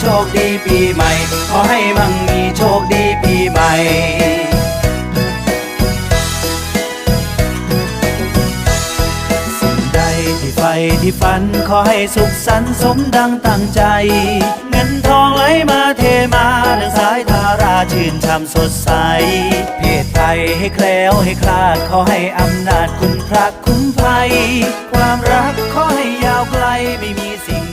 โชคดีปีใหม่ ขอให้มั่งมีโชคดีปีใหม่สิ่งใดที่ไฟที่ฝันขอให้สุขสันต์สมดังตั้งใจ เงินทองไหลมาเทมาดังสายทาราชื่นช่ำสดใส เพศไทยให้แคล้วให้คลาดขอให้อำนาจคุณพระคุ้มภัย ความรักขอให้ยาวไกลไม่มีสิ่ง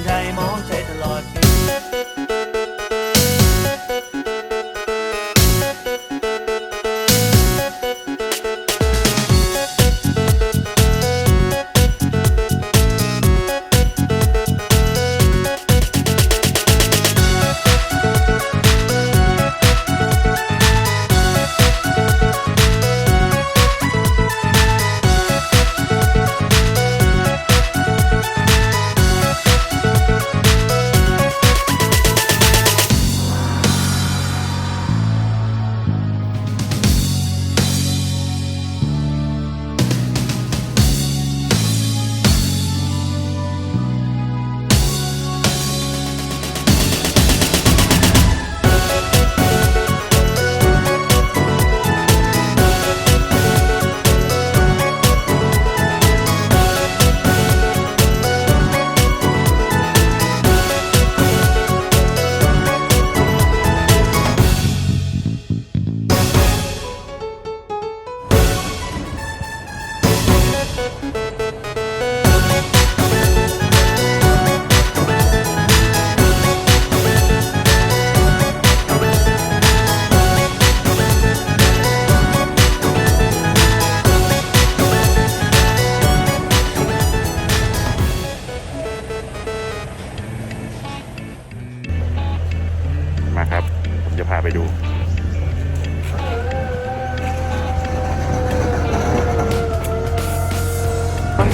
จะพาไปดู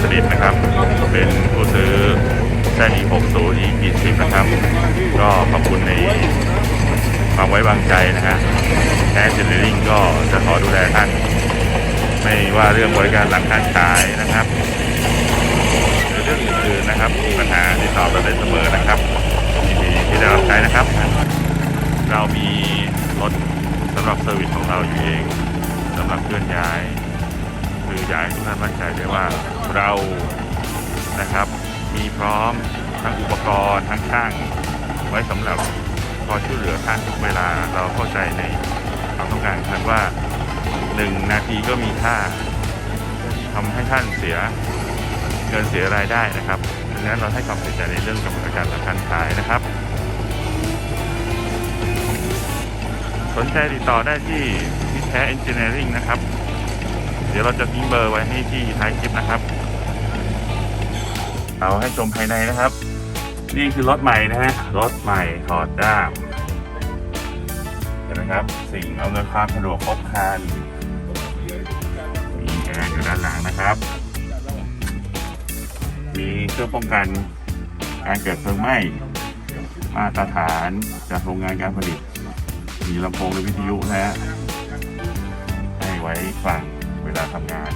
สนิทนะครับเป็นผู้ซื้อแซ่อี60 e 20นะครับ ก็ขอบคุณในความไว้วางใจนะฮะแอนเจนเนอริงก็จะขอดูแลท่าน ไม่ว่าเรื่องบริการหลังการขายนะครับหรือเรื่องอื่นๆนะครับมีปัญหาติดต่อเราได้เสมอนะครับยินดีที่ได้รับใช้นะครับ เรามีรถสำหรับเซอร์วิสของเราอยู่เองสำหรับเคลื่อนย้าย คืออยากให้ทุกท่านมั่นใจได้ว่าเรานะครับ มีพร้อมทั้งอุปกรณ์ทั้งช่างไว้สำหรับคอยช่วยเหลือท่านทุกเวลาเราเข้าใจในความต้องการท่านว่าหนึ่งนาทีก็มีค่าทำให้ท่านเสียเงินเสียรายได้นะครับดังนั้นเราให้ความสนใจในเรื่องกำหนดการหลังการขายนะครับ สนใจติดต่อได้ที่มิแท้เอนจิเนียริงนะครับ เดี๋ยวเราจะทิ้งเบอร์ไว้ให้ที่ท้ายคลิปนะครับ เอาให้ชมภายในนะครับ นี่คือรถใหม่นะฮะรถใหม่ถอดด้ามเห็นไหมครับ สิ่งอำนวยความสะดวกครบครันมีแอร์อยู่ด้านหลังนะครับ มีเครื่องป้องกันการเกิดเพลิงไหม้มาตรฐานจากโรงงานการผลิต มีลำโพงและวิทยุนะฮะให้ไว้ฟังเวลาทำงาน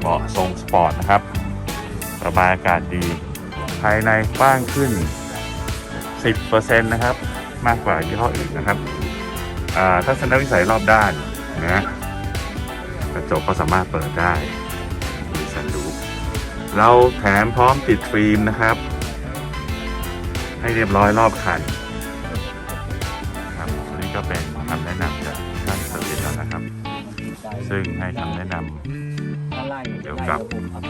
เบาะทรงสปอร์ตนะครับ ระบายอากาศดี ภายในกว้างขึ้น 10%นะครับ มากกว่ายี่ห้ออื่นนะครับอ่าทัศนวิสัยรอบด้านนะกระจกก็สามารถเปิดได้มีสันดูปเราแถมพร้อมติดฟิล์มนะครับ ให้เรียบร้อยรอบคัน ก็เป็นคำแนะนำจากท่านสวิตแล้วนะครับ ซึ่งให้คำแนะนำเกี่ยวกับ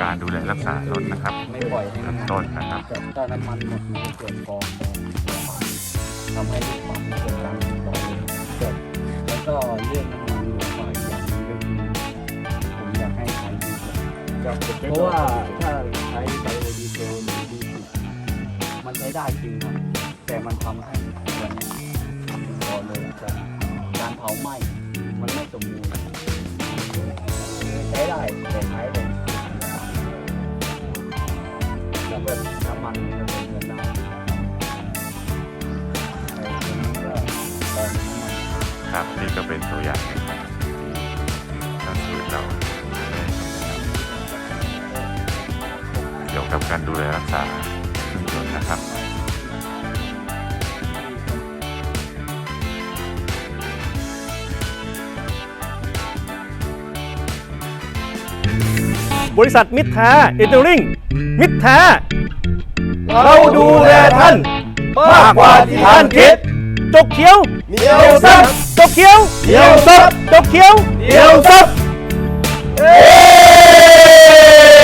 การดูแลรักษารถนะครับไม่ปล่อยให้เริ่น้ำมมันต้นนะครับต่ถ้าน้ำมันหมดมันจะเกิดกองทำให้ลูกปั๊มเกิดการติดต่อเกิดแล้วก็เรื่องน้ำมันหลวงฝ่ายอย่างนี้ก็คือผมอยากให้ใช้ดีเซลเพราะว่าถ้าใช้ไบโอดีเซลหรือดีมันใช้ได้จริงครับแต่มันทำให้เหมือน ก่อนเลยจะการเผาไหม้มันไม่สมบูรณ์ใช้ได้แต่ใช้เลยแล้วก็น้ำมันจะเป็นเงินได้ไอ้ตัวนี้ก็ตอนน้ำครับนี่ก็เป็นตัวอย่างนะครับที่สวิตเราได้เกี่ยวกับการดูแลรักษาเครื่องยนต์นะครับ บริษัทมิตรแท้เอเจอริงมิตรแท้เราดูแลท่าน มากกว่าที่ท่านคิด จกเขียวเหนียวซับจกเขียวเหนียวซับจกเขียวเหนียวซับเย้